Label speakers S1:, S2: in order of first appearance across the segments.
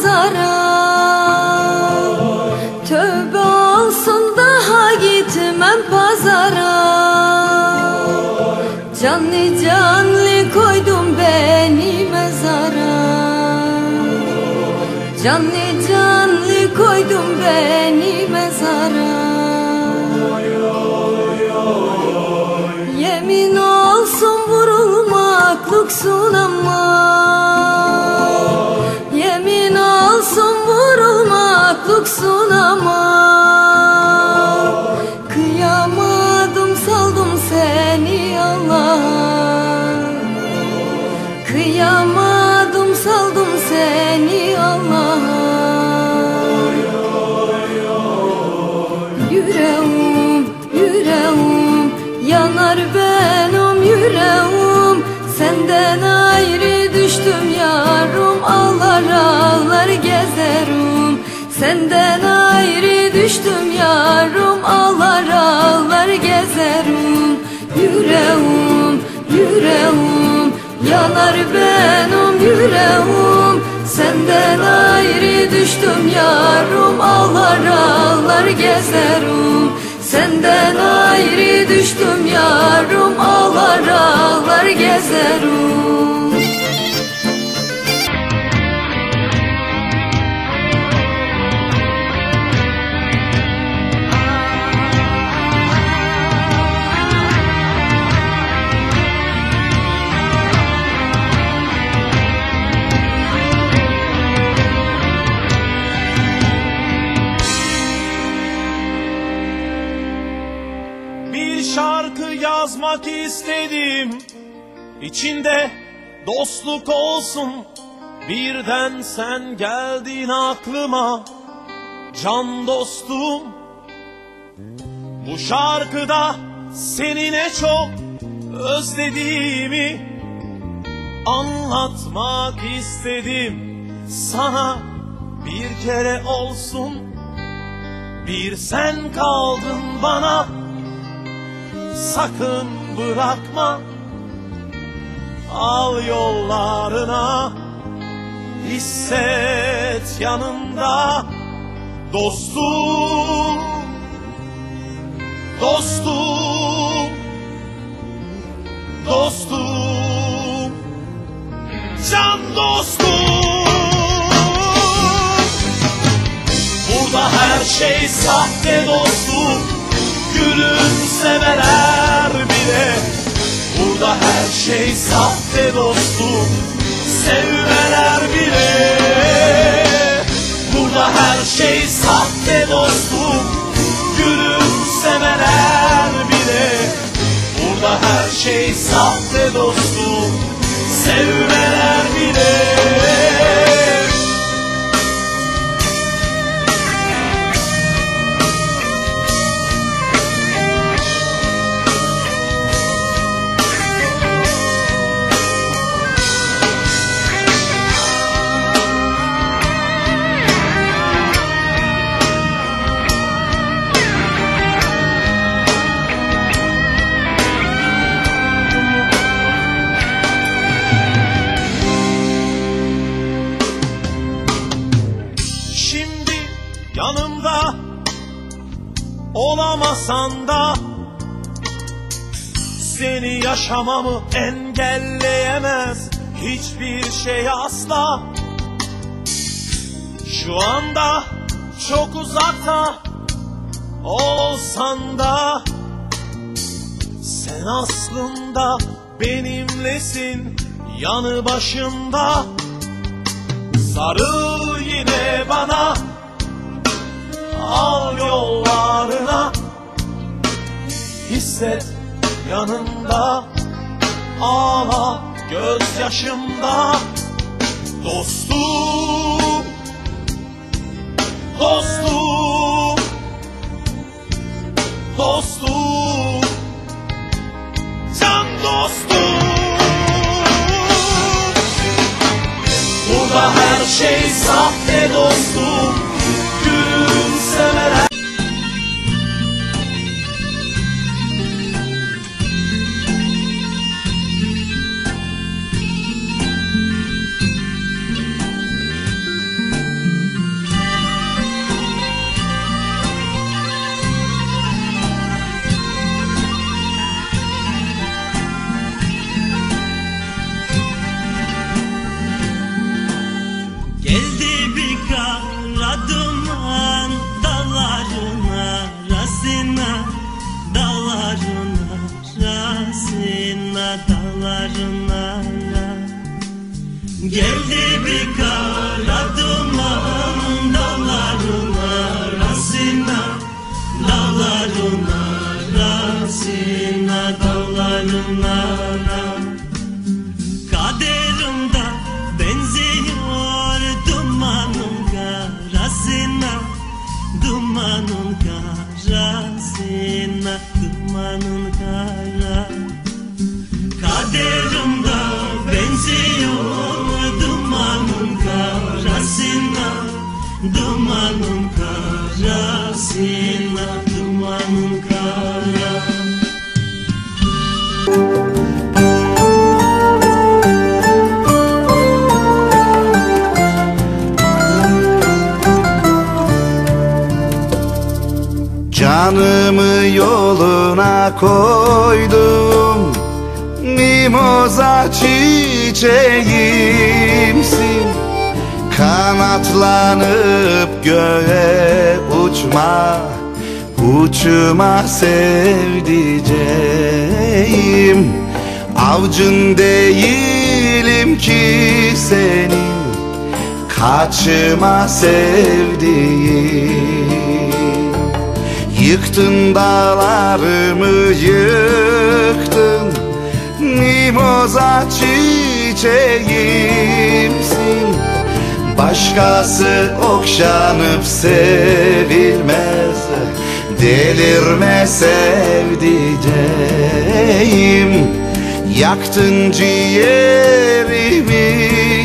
S1: nazara Tövbe olsun daha gitmem pazara. Canlı canlı koydum beni mezara. Canlı canlı koydum beni mezara. Yemin olsun vurulmak lüksün ama düştüm yarım Ağlar ağlar gezerim Senden ayrı düştüm yarım Ağlar ağlar gezerim Yüreğim, yüreğim Yanar benim yüreğim. Senden ayrı düştüm yarım Ağlar ağlar gezerim Senden ayrı düştüm yarım Ağlar ağlar gezerim
S2: şarkı yazmak istedim. İçinde dostluk olsun. Birden sen geldin aklıma. Can dostum Bu şarkıda seni ne çok özlediğimi Anlatmak istedim. Sana bir kere olsun. Bir sen kaldın bana sakın bırakma. Al yollarına. Hisset yanında Dostum. Dostum. Dostum. Can dostum. Burada her şey sahte dostum Gülümsemeler bile. Burada her şey sahte dostum Sevmeler bile. Burada her şey sahte dostum Gülümsemeler bile. Burada her şey sahte dostum olamasan da Seni yaşamamı engelleyemez hiçbir şey asla. Şu anda çok uzakta olsan da Sen aslında benimlesin yanı başımda Sarıl yine bana Al yollarına Hisset yanında Ağla gözyaşımda. Dostum Dostum Dostum Can dostum. Burada her şey sahte dostum
S3: Geldi bir
S1: kara duman dağlarına Rasina dağlarına Rasina dağlarına Dumanın karasına Dumanın kara
S4: Canımı yoluna koydum. Mimoza çiçeğimsin Kanatlanıp göğe uçma Uçuma sevdiceğim. Avcın değilim ki senin Kaçıma sevdiğim. Yıktın dağlarımı yıktın Mimoza çiçeğimsin Başkası okşanıp sevilmez. Delirme sevdiceğim. Yaktın ciğerimi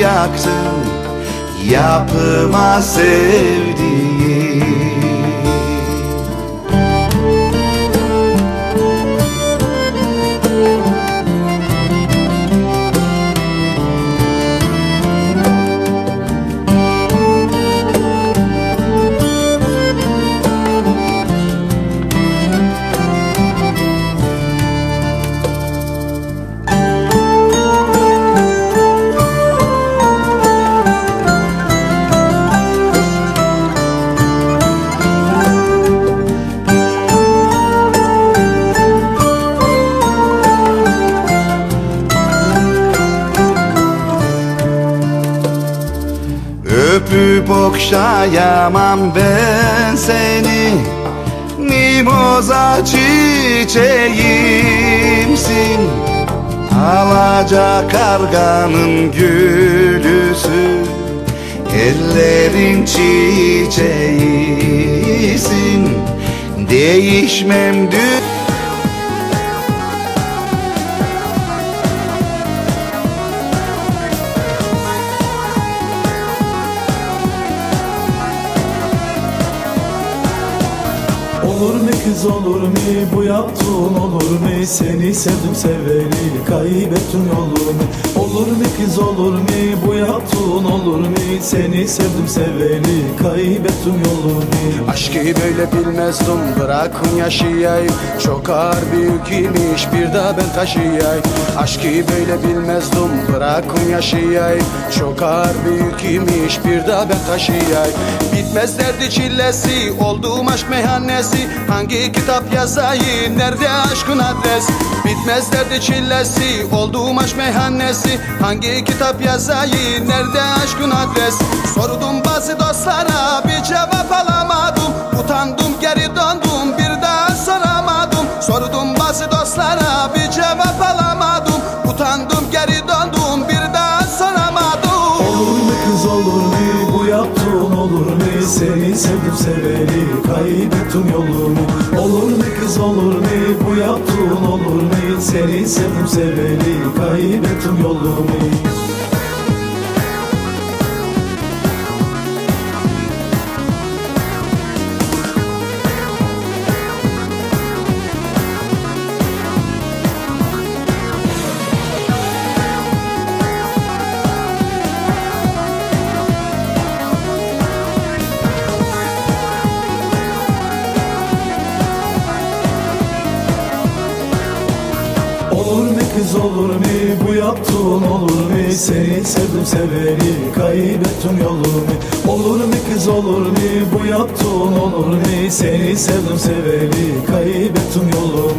S4: yaktın. Yapıma sevdiğim Öpüp okşayamam ben seni. Mimoza çiçeğimsin. Alaca karganın gülüsü. Ellerin çiçeğisin. Değişmem dün
S5: Olur mu? Bu yaptığın olur mu Seni sevdim seveli kaybettim olur mu? Olur mu kız olur mu? Bu yaptığın olur mu? Seni sevdim seveli kaybettim olur mu?
S6: Aşkı böyle bilmezdim bırakın yaşayayım. Çok ağır büyük imiş bir daha ben taşıyayım. Aşkı böyle bilmezdim bırakın yaşayayım. Çok ağır büyük imiş bir daha ben taşıyayım. Bitmez derdi çillesi olduğum aşk meyhanesi. Hangi kitap yazayım nerede aşkın adres Bitmez derdi çillesi olduğum aşk meyhanesi Hangi kitap yazayım nerede aşkın adres? Sordum bazı dostlara bir cevap alamadım. Utandım geri döndüm bir daha soramadım. Sordum bazı dostlara
S5: Seni sevdim seveli kaybettim yolumu. Olur mu kız olur mu bu yaptığın olur mu Seni sevdim seveli kaybettim yolumu Kız olur mu? Bu yaptığın olur mu? Seni sevdim seveli kaybettim yolumu Olur mu kız olur mu? Bu yaptığın olur mu? Seni sevdim seveli kaybettim yolumu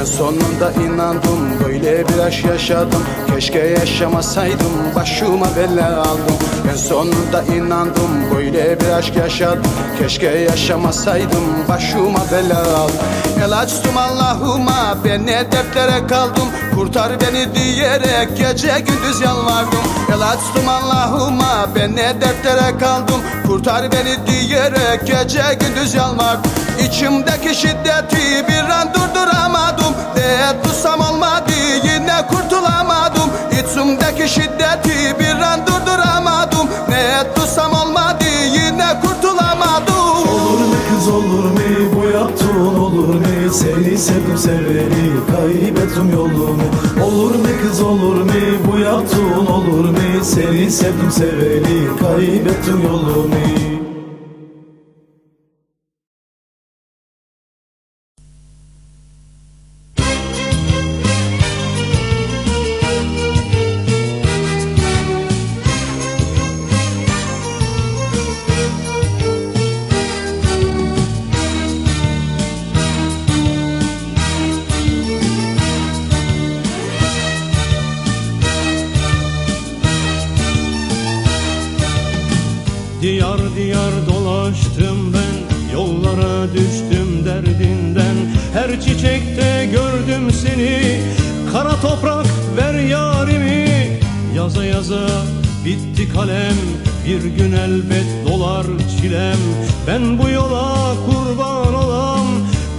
S6: En sonunda inandım böyle bir aşk yaşadım. Keşke yaşamasaydım başıma bela aldım. En sonunda inandım böyle bir aşk yaşadım. Keşke yaşamasaydım başıma bela aldım. El açtım Allah'ıma ben ne dertlere kaldım. Kurtar beni diyerek gece gündüz yalvardım. El açtım Allah'ıma ben ne dertlere kaldım. Kurtar beni diyerek gece gündüz yalvardım. İçimdeki şiddeti bir an durduramadım. Değer tutsam olmadı yine kurtulamadım. İçimdeki şiddeti bir
S5: Seni sevdim seveli kaybettim yolumu. Olur mu kız olur mu? Bu yaptığın olur mu? Seni sevdim seveli kaybettim yolumu
S3: Diyar diyar dolaştım ben Yollara düştüm derdinden. Her çiçekte gördüm seni Kara toprak ver yarimi. Yaza yaza bitti kalem Bir gün elbet dolar çilem. Ben bu yola kurban olam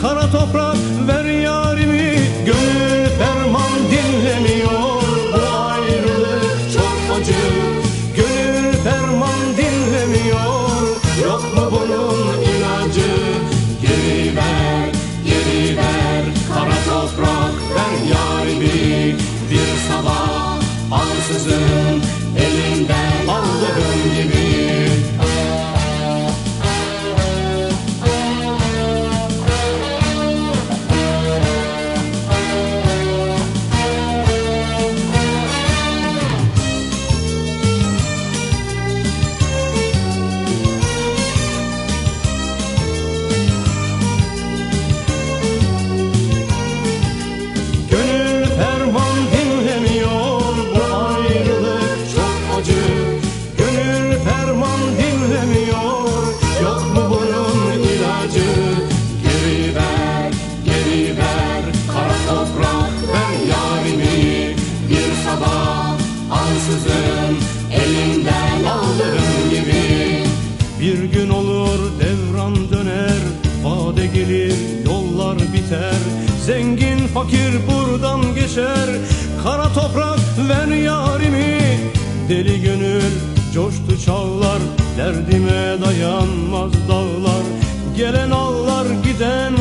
S3: Kara toprak ver yarimi Oh, ansızın Elinden aldığım gibi. Bir gün olur devran döner Vade gelir yollar biter. Zengin fakir buradan geçer Kara toprak ver yarimi. Deli gönül coştu çağlar Derdime dayanmaz dağlar. Gelen ağlar giden